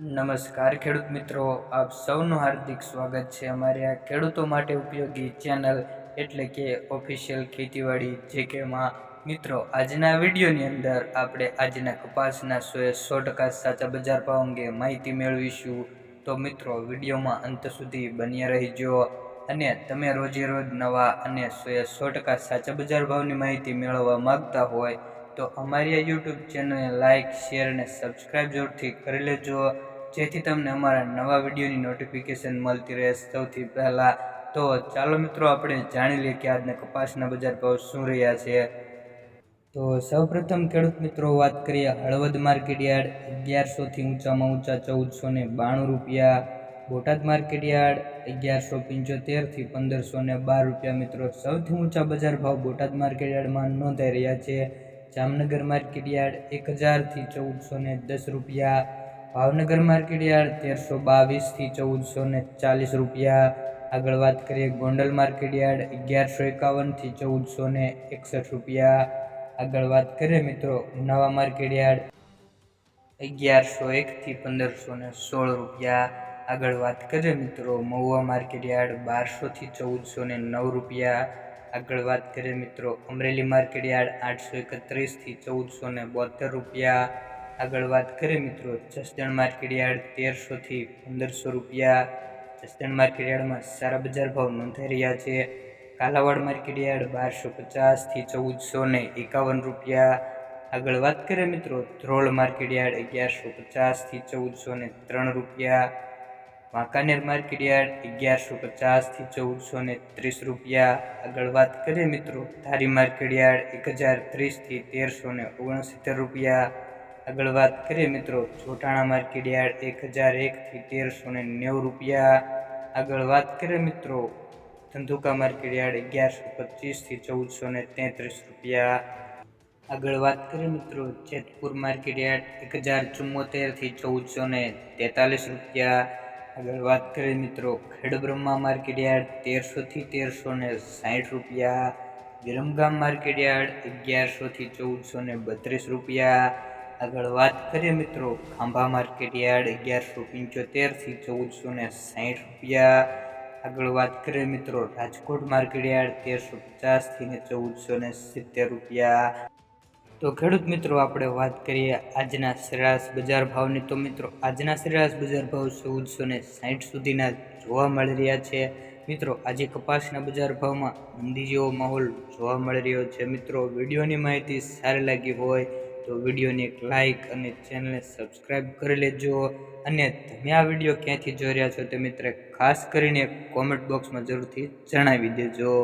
નમસ્કાર ખેડૂત મિત્રો, આપ સૌનું હાર્દિક સ્વાગત છે. અમારી આ ખેડૂતો માટે ઉપયોગી ચેનલ એટલે કે ઓફિશિયલ ખેતીવાડી, જે કેમાં મિત્રો, આજના વિડીયોની અંદર આપણે આજના કપાસના સોએ સો ટકા સાચા બજાર ભાવ અંગે માહિતી મેળવીશું. તો મિત્રો, વિડીયોમાં અંત સુધી બન્યા રહીજો અને તમે રોજે રોજ નવા અને સોએ સો ટકા સાચા બજાર ભાવની માહિતી મેળવવા માગતા હોય તો અમારી આ યુટ્યુબ ચેનલને લાઇક શેર અને સબસ્ક્રાઈબ જરૂરથી કરી લેજો. જેથી તમને અમારા નવા વિડીયોની નોટિફિકેશન મળતી રહે સૌથી પહેલાં. તો ચાલો મિત્રો, આપણે જાણી લઈએ કે આજના કપાસના બજાર ભાવ શું રહ્યા છે. તો સૌપ્રથમ ખેડૂત મિત્રો, વાત કરીએ હળવદ માર્કેટ યાર્ડ અગિયારસોથી ઊંચામાં ઊંચા ચૌદસો ને બાણું રૂપિયા. બોટાદ માર્કેટ યાર્ડ અગિયારસો પંચોતેરથી પંદરસો ને બાર રૂપિયા. મિત્રો, સૌથી ઊંચા બજાર ભાવ બોટાદ માર્કેટ યાર્ડમાં નોંધાઈ રહ્યા છે. જામનગર માર્કેટ યાર્ડ એક હજારથી ચૌદસો ને દસ રૂપિયા. ભાવનગર માર્કેટ યાર્ડ તેરસો બાવીસથી ચૌદસો ને ચાલીસ રૂપિયા. આગળ વાત કરીએ ગોંડલ માર્કેટ યાર્ડ અગિયારસો એકાવનથી ચૌદસો ને એકસઠ રૂપિયા. આગળ વાત કરીએ મિત્રો નવા માર્કેટ યાર્ડ અગિયારસો એકથી પંદરસો ને સોળ રૂપિયા. આગળ વાત કરીએ મિત્રો મહુવા માર્કેટ યાર્ડ બારસોથી ચૌદસો ને નવ રૂપિયા. આગળ વાત કરીએ મિત્રો અમરેલી માર્કેટ યાર્ડ આઠસો એકત્રીસથી ચૌદસો ને બોતેર રૂપિયા. આગળ વાત કરીએ મિત્રો, જસદણ માર્કેટ યાર્ડ તેરસોથી પંદરસો રૂપિયા. જસદણ માર્કેટ યાર્ડમાં સારા બજાર ભાવ નોંધાઈ રહ્યા છે. કાલાવાડ માર્કેટ યાર્ડ બારસો પચાસથી ચૌદસો ને એકાવન રૂપિયા. આગળ વાત કરીએ મિત્રો ધ્રોળ માર્કેટ યાર્ડ અગિયારસો પચાસથી ચૌદસો ને ત્રણ રૂપિયા. વાંકાનેર માર્કેટ યાર્ડ અગિયારસો પચાસથી ચૌદસો ને ત્રીસ રૂપિયા. આગળ વાત કરીએ મિત્રો, ધારી માર્કેટ યાર્ડ એક હજાર ત્રીસથી તેરસો ને ઓગણસિત્તેર રૂપિયા. આગળ વાત કરીએ મિત્રો જોટાણા માર્કેટ યાર્ડ એક હજાર એકથી તેરસો ને નેવું રૂપિયા. આગળ વાત કરીએ મિત્રો, ધંધુકા માર્કેટ યાર્ડ અગિયારસો પચીસથી ચૌદસો ને તેત્રીસ રૂપિયા. આગળ વાત કરીએ મિત્રો, જેતપુર માર્કેટ યાર્ડ એક હજાર ચુમ્મોતેરથી ચૌદસો ને તેતાલીસ રૂપિયા. આગળ વાત કરીએ મિત્રો, ખેડબ્રહ્મા માર્કેટ યાર્ડ તેરસોથી તેરસો ને સાઠ રૂપિયા. વિરમગામ માર્કેટ યાર્ડ અગિયારસોથી ચૌદસો ને બત્રીસ રૂપિયા. આગળ વાત કરીએ મિત્રો, ખાંભા માર્કેટ યાર્ડ અગિયારસો પંચોતેરથી ચૌદસો ને સાઠ રૂપિયા. આગળ વાત કરીએ મિત્રો, રાજકોટ માર્કેટ યાર્ડ તેરસો પચાસથી ને ચૌદસો ને સિત્તેર રૂપિયા. તો ખેડૂત મિત્રો, આપણે વાત કરીએ આજના સરેરાશ બજાર ભાવની. તો મિત્રો, આજના સરેરાશ બજાર ભાવ ચૌદસો ને સાઠ સુધીના જોવા મળી રહ્યા છે. મિત્રો, આજે કપાસના બજાર ભાવમાં મંદી જેવો માહોલ જોવા મળી રહ્યો છે. મિત્રો, વિડીયોની માહિતી સારી લાગી હોય તો વિડીયોને એક લાઇક અને ચેનલને સબસ્ક્રાઈબ કરી લેજો. અને તમે આ વીડિયો ક્યાંથી જોઈ રહ્યા છો તે મિત્ર ખાસ કરીને કોમેન્ટ બોક્સમાં જરૂરથી જણાવી દેજો.